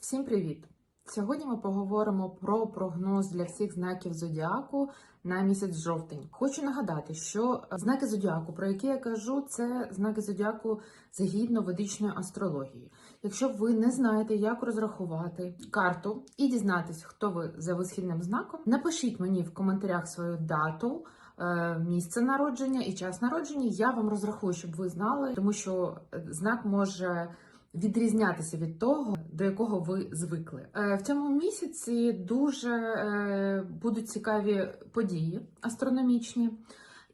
Всім привіт! Сьогодні ми поговоримо про прогноз для всіх знаків зодіаку на місяць жовтень. Хочу нагадати, що знаки зодіаку, про які я кажу, це знаки зодіаку згідно ведичної астрології. Якщо ви не знаєте, як розрахувати карту і дізнатись, хто ви за висхідним знаком, напишіть мені в коментарях свою дату. е, Місце народження і час народження я вам розрахую, щоб ви знали, тому що знак може відрізнятися від того, до якого ви звикли. Е, В цьому місяці дуже е, будуть цікаві події астрономічні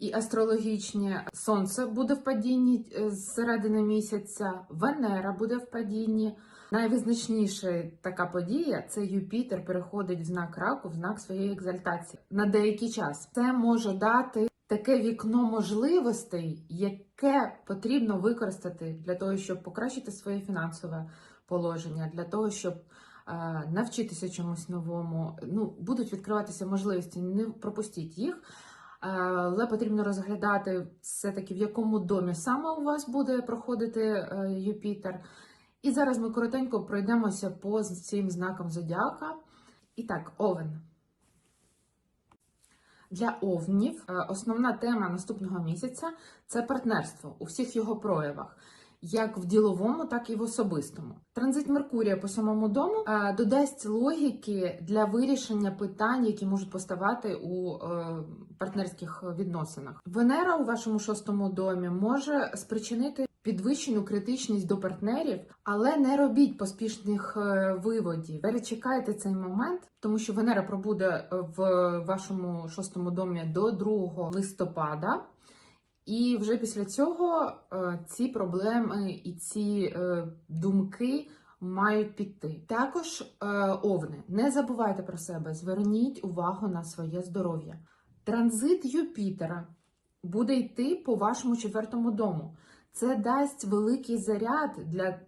і астрологічні. Сонце буде в падінні е, з середини місяця, Венера буде в падінні. Найвизначніша така подія це Юпітер переходить в знак раку, в знак своєї екзальтації на деякий час. Це може дати таке вікно можливостей, яке потрібно використати для того, щоб покращити своє фінансове положення, для того, щоб е, навчитися чомусь новому. Ну, будуть відкриватися можливості, не пропустіть їх. Е, Але потрібно розглядати все-таки, в якому домі саме у вас буде проходити е, Юпітер. І зараз ми коротенько пройдемося по цим знакам зодіака. І так, овен. Для овнів е, основна тема наступного місяця це партнерство у всіх його проявах, як в діловому, так і в особистому. Транзит Меркурія по самому дому е, додасть логіки для вирішення питань, які можуть поставати у е, партнерських відносинах. Венера у вашому шостому домі може спричинити підвищену критичність до партнерів, але не робіть поспішних е, виводів. Перечекайте цей момент, тому що Венера пробуде в вашому шостому домі до 2 листопада. І вже після цього е, ці проблеми і ці е, думки мають піти. Також е, овни, не забувайте про себе, зверніть увагу на своє здоров'я. Транзит Юпітера буде йти по вашому четвертому дому. Це дасть великий заряд для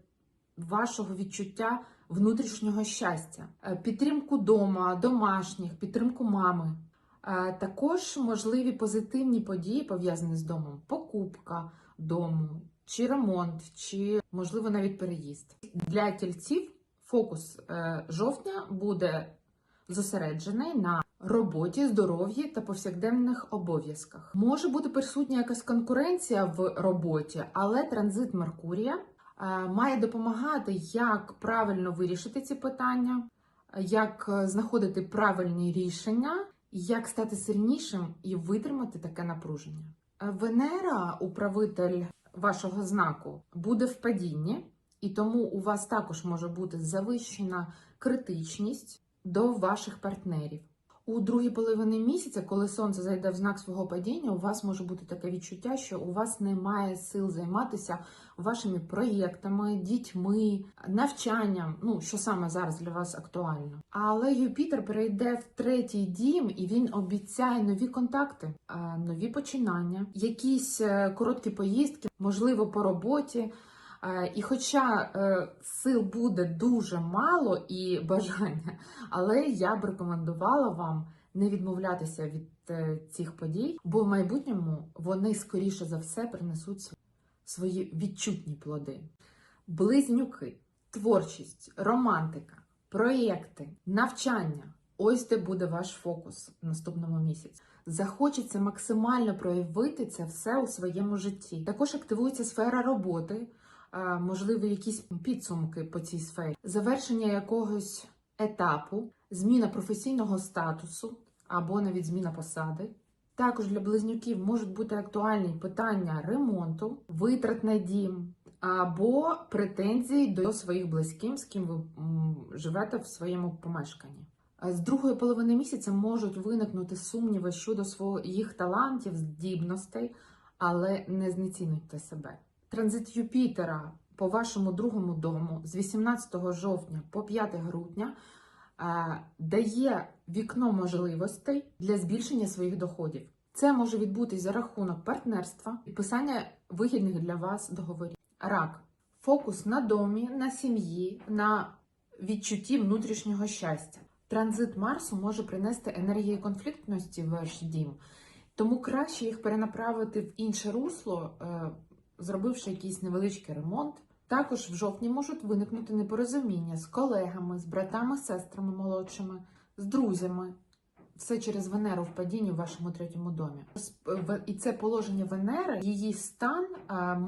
вашого відчуття внутрішнього щастя, Е, підтримку дома, домашніх, підтримку мами. Е, Також можливі позитивні події пов'язані з домом: покупка дому, чи ремонт, чи можливо навіть переїзд. Для тільців фокус е, жовтня буде зосереджений на роботі, здоров'ї та повсякденних обов'язках. Може бути присутня якась конкуренція в роботі, але транзит Меркурія е, має допомагати, як правильно вирішити ці питання, як знаходити правильні рішення, як стати сильнішим і витримати таке напруження. Венера, управитель вашого знаку, буде в падінні, і тому у вас також може бути завищена критичність до ваших партнерів. У другій половині місяця, коли сонце зайде в знак свого падіння, у вас може бути таке відчуття, що у вас немає сил займатися вашими проєктами, дітьми, навчанням, ну що саме зараз для вас актуально. Але Юпітер перейде в третій дім, і він обіцяє нові контакти, нові починання, якісь е, короткі поїздки, можливо, по роботі. Е, І хоча е, сил буде дуже мало і бажання, але я б рекомендувала вам не відмовлятися від е, цих подій, бо в майбутньому вони скоріше за все принесуть свої відчутні плоди. Близнюки, творчість, романтика, проєкти, навчання. Ось де буде ваш фокус в наступному місяці. Захочеться максимально проявити це все у своєму житті. Також активується сфера роботи, можливо, якісь підсумки по цій сфері, завершення якогось етапу, зміна професійного статусу або навіть зміна посади. Також для близнюків можуть бути актуальні питання ремонту, витрат на дім або претензії до своїх близьких, з ким ви живете в своєму помешканні. З другої половини місяця можуть виникнути сумніви щодо своїх талантів, здібностей, але не знецінуйте себе. Транзит Юпітера по вашому другому дому з 18 жовтня по 5 грудня е, дає вікно можливостей для збільшення своїх доходів. Це може відбутись за рахунок партнерства, підписання вигідних для вас договорів. Рак фокус на домі, на сім'ї, на відчутті внутрішнього щастя. Транзит Марсу може принести енергії конфліктності в ваш дім, тому краще їх перенаправити в інше русло, е, зробивши якийсь невеличкий ремонт Також в жовтні можуть виникнути непорозуміння з колегами, з братами, сестрами молодшими, з друзями. Все через Венеру в падінні в вашому третьому домі. І це положення Венери, її стан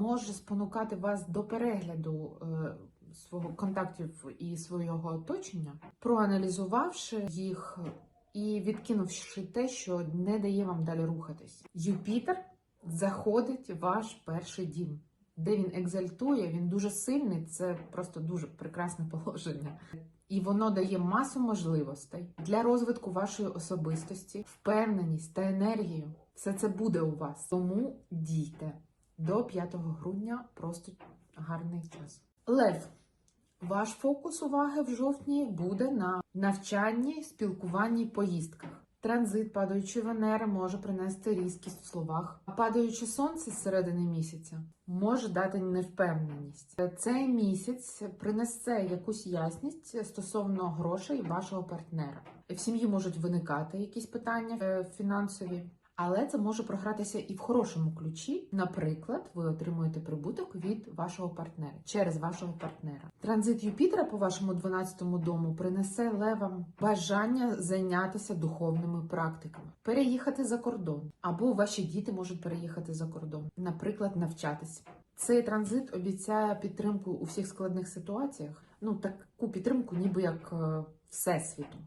може спонукати вас до перегляду е, свого контактів і свого оточення, проаналізувавши їх і відкинувши те, що не дає вам далі рухатись. Юпітер заходить ваш перший дім, де він екзальтує, він дуже сильний, це просто дуже прекрасне положення. І воно дає масу можливостей для розвитку вашої особистості, впевненість та енергію. Все це буде у вас. Тому дійте до 5 грудня просто гарний час. Лев. Ваш фокус уваги в жовтні буде на навчанні, спілкуванні, поїздках. Транзит падаючої Венери може принести різкість в словах, а падаюче сонце з середини місяця може дати невпевненість. Цей місяць принесе якусь ясність стосовно грошей вашого партнера. В сім'ї можуть виникати якісь питання е, фінансові. Але це може програтися і в хорошому ключі. Наприклад, ви отримуєте прибуток від вашого партнера через вашого партнера. Транзит Юпітера по вашому 12-му дому принесе левам бажання зайнятися духовними практиками, переїхати за кордон, або ваші діти можуть переїхати за кордон, наприклад, навчатися. Цей транзит обіцяє підтримку у всіх складних ситуаціях. Ну таку підтримку, ніби як е, всесвіту.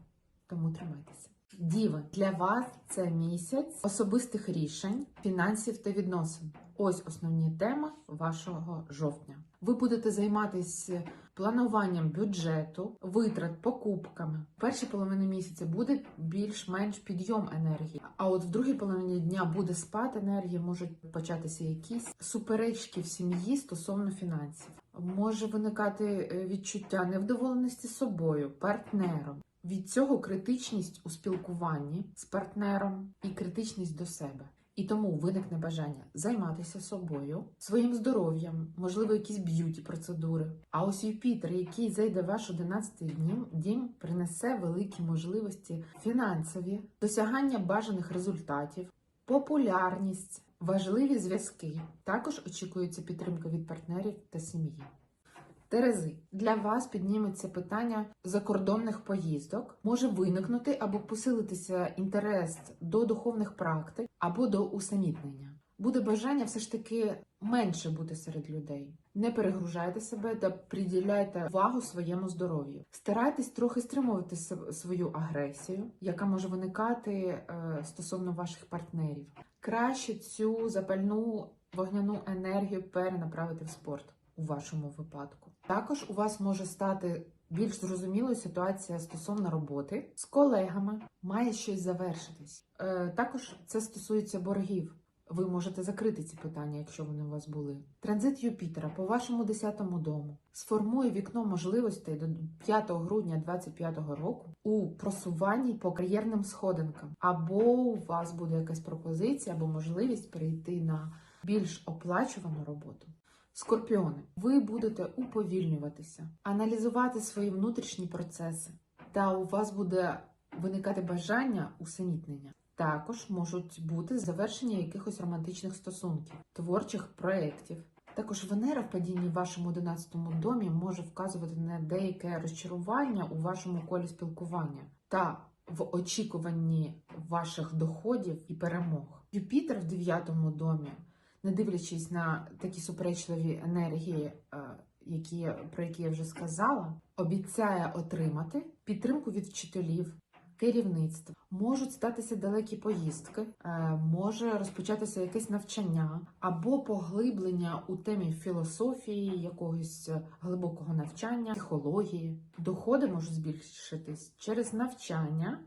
Тому тримайтеся. Діви, для вас це місяць особистих рішень, фінансів та відносин. Ось основні теми вашого жовтня. Ви будете займатися плануванням бюджету, витрат, покупками. В першій половині місяця буде більш-менш підйом енергії. А от в другій половині дня буде спад енергії, можуть початися якісь суперечки в сім'ї стосовно фінансів. Може виникати е, відчуття невдоволеності собою, партнером. Від цього критичність у спілкуванні з партнером і критичність до себе. І тому виникне бажання займатися собою, своїм здоров'ям, можливо, якісь б'юті процедури. А ось Юпітер, який зайде ваш 11 днім, дім, принесе великі можливості фінансові, досягання бажаних результатів, популярність, важливі зв'язки. Також очікується підтримка від партнерів та сім'ї. Терези, для вас підніметься питання закордонних поїздок. Може виникнути або посилитися інтерес до духовних практик або до усамітнення. Буде бажання все ж таки менше бути серед людей. Не перегружайте себе та приділяйте увагу своєму здоров'ю. Старайтесь трохи стримувати св- свою агресію, яка може виникати е, стосовно ваших партнерів. Краще цю запальну вогняну енергію перенаправити в спорт у вашому випадку. Також у вас може стати більш зрозумілою ситуація стосовно роботи з колегами, має щось завершитись. Е, також це стосується боргів. Ви можете закрити ці питання, якщо вони у вас були. Транзит Юпітера по вашому 10-му дому сформує вікно можливостей до 5 грудня 2025 року у просуванні по кар'єрним сходинкам, або у вас буде якась пропозиція або можливість перейти на більш оплачувану роботу. Скорпіони, ви будете уповільнюватися, аналізувати свої внутрішні процеси, та у вас буде виникати бажання усамітнення. Також можуть бути завершення якихось романтичних стосунків, творчих проєктів. Також Венера в падінні в вашому 11-му домі може вказувати на деяке розчарування у вашому колі спілкування та в очікуванні ваших доходів і перемог. Юпітер в 9-му домі не дивлячись на такі суперечливі енергії, е, які про які я вже сказала, обіцяє отримати підтримку від вчителів, керівництва. Можуть статися далекі поїздки, е, може розпочатися якесь навчання або поглиблення у темі філософії, якогось глибокого навчання, психології. Доходи можуть збільшитись через навчання,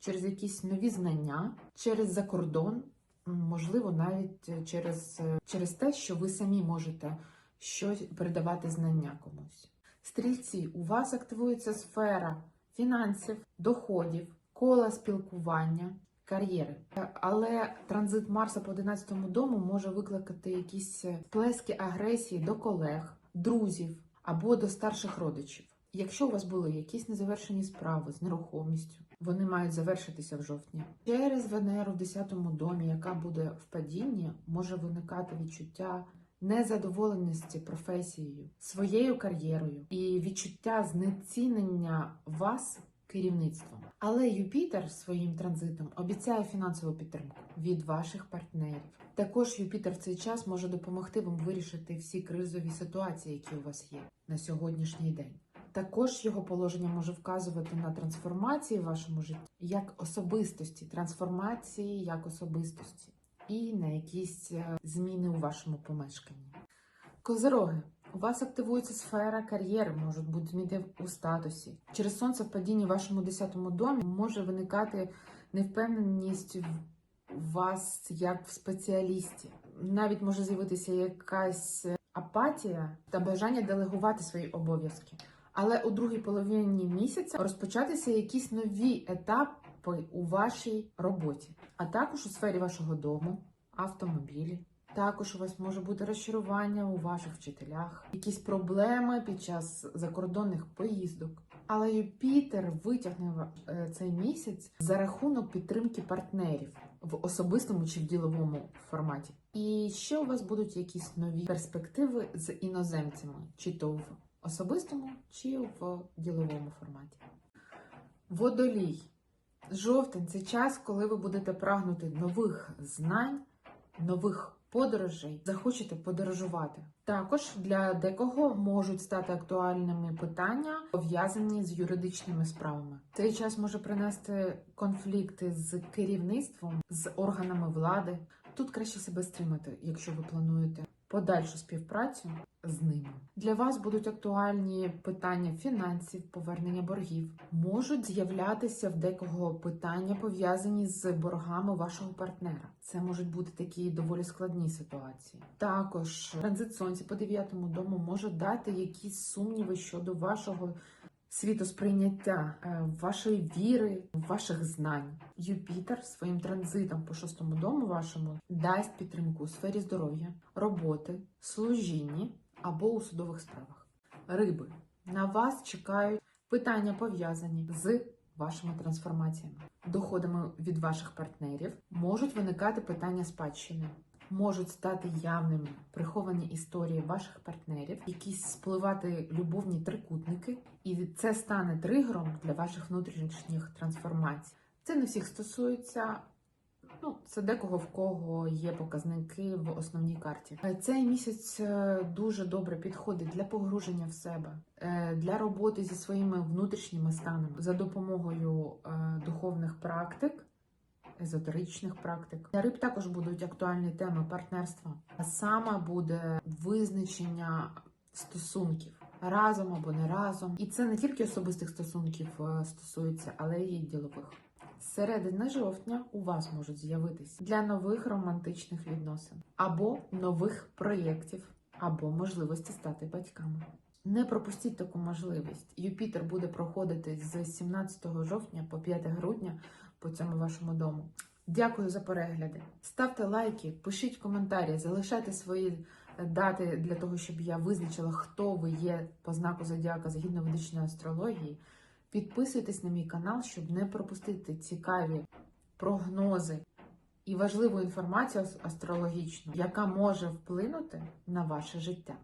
через якісь нові знання, через закордон. Можливо, навіть е, через, е, через те, що ви самі можете щось передавати знання комусь. Стрільці, у вас активується сфера фінансів, доходів, кола спілкування, кар'єри. Е, Але транзит Марса по 11 дому може викликати якісь сплески агресії до колег, друзів або до старших родичів. Якщо у вас були якісь незавершені справи з нерухомістю, вони мають завершитися в жовтні. Через Венеру в 10-му домі, яка буде в падінні, може виникати відчуття незадоволеності професією, своєю кар'єрою і відчуття знецінення вас керівництвом. Але Юпітер своїм транзитом обіцяє фінансову підтримку від ваших партнерів. Також Юпітер в цей час може допомогти вам вирішити всі кризові ситуації, які у вас є на сьогоднішній день. Також його положення може вказувати на трансформації в вашому житті як особистості, трансформації як особистості, і на якісь е, зміни у вашому помешканні. Козероги. У вас активується сфера кар'єри, можуть бути зміни у статусі. Через сонце в падінні в вашому 10-му домі може виникати невпевненість в вас як в спеціалісті. Навіть може з'явитися якась апатія та бажання делегувати свої обов'язки. Але у другій половині місяця розпочатися якісь нові етапи у вашій роботі, а також у сфері вашого дому, автомобілі. Також у вас може бути розчарування у ваших вчителях, якісь проблеми під час закордонних поїздок. Але Юпітер витягне е, цей місяць за рахунок підтримки партнерів в особистому чи в діловому форматі. І ще у вас будуть якісь нові перспективи з іноземцями, чи то в особистому, чи в діловому форматі. Водолій. Жовтень це час, коли ви будете прагнути нових знань, нових подорожей, захочете подорожувати. Також для декого можуть стати актуальними питання, пов'язані з юридичними справами. Цей час може принести конфлікти з керівництвом, з органами влади. Тут краще себе стримати, якщо ви плануєте подальшу співпрацю з ними. Для вас будуть актуальні питання фінансів, повернення боргів. Можуть з'являтися в декого питання пов'язані з боргами вашого партнера. Це можуть бути такі доволі складні ситуації. Також транзит сонця по дев'ятому дому може дати якісь сумніви щодо вашого світосприйняття, е, вашої віри, ваших знань. Юпітер своїм транзитом по шостому дому вашому дасть підтримку у сфері здоров'я, роботи, служінні або у судових справах. Риби на вас чекають питання пов'язані з вашими трансформаціями, доходами від ваших партнерів. Можуть виникати питання спадщини. Можуть стати явними приховані історії ваших партнерів, якісь спливати любовні трикутники, і це стане тригером для ваших внутрішніх трансформацій. Це не всіх стосується. Ну, це декого в кого є показники в основній карті. Е, Цей місяць е, дуже добре підходить для погруження в себе, е, для роботи зі своїми внутрішніми станами за допомогою духовних практик, езотеричних практик. Для риб також будуть актуальні теми партнерства, а саме буде визначення стосунків разом або не разом. І це не тільки особистих стосунків стосується, але й ділових. З середини жовтня у вас можуть з'явитися для нових романтичних відносин або нових проєктів, або можливості стати батьками. Не пропустіть таку можливість. Юпітер буде проходити з 17 жовтня по 5 грудня по цьому вашому дому. Дякую за перегляди. Ставте лайки, пишіть коментарі, залишайте свої е, дати для того, щоб я визначила, хто ви є по знаку зодіака згідно ведичної астрології. Підписуйтесь на мій канал, щоб не пропустити цікаві прогнози і важливу інформацію ас- астрологічну, яка може вплинути на ваше життя.